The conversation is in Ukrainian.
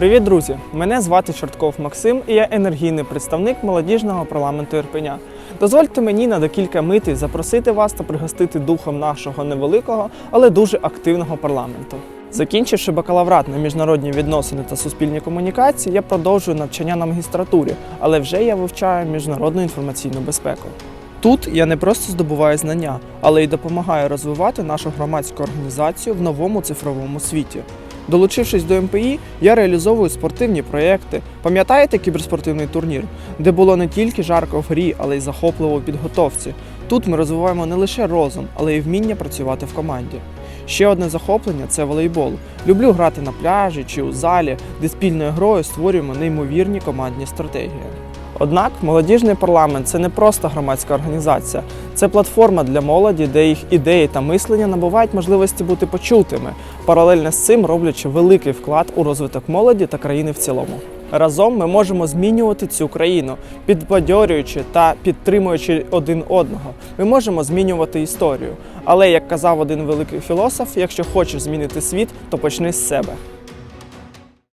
Привіт, друзі! Мене звати Чортков Максим, і я енергійний представник молодіжного парламенту Ірпеня. Дозвольте мені на декілька митей запросити вас та пригостити духом нашого невеликого, але дуже активного парламенту. Закінчивши бакалаврат на міжнародні відносини та суспільні комунікації, я продовжую навчання на магістратурі, але вже я вивчаю міжнародну інформаційну безпеку. Тут я не просто здобуваю знання, але й допомагаю розвивати нашу громадську організацію в новому цифровому світі. Долучившись до МПІ, я реалізовую спортивні проєкти. Пам'ятаєте кіберспортивний турнір, де було не тільки жарко в грі, але й захопливо в підготовці. Тут ми розвиваємо не лише розум, але й вміння працювати в команді. Ще одне захоплення це волейбол. Люблю грати на пляжі чи у залі, де спільною грою створюємо неймовірні командні стратегії. Однак молодіжний парламент це не просто громадська організація, це платформа для молоді, де їх ідеї та мислення набувають можливості бути почутими, паралельно з цим роблячи великий вклад у розвиток молоді та країни в цілому. Разом ми можемо змінювати цю країну, підбадьорюючи та підтримуючи один одного. Ми можемо змінювати історію. Але як казав один великий філософ, якщо хочеш змінити світ, то почни з себе.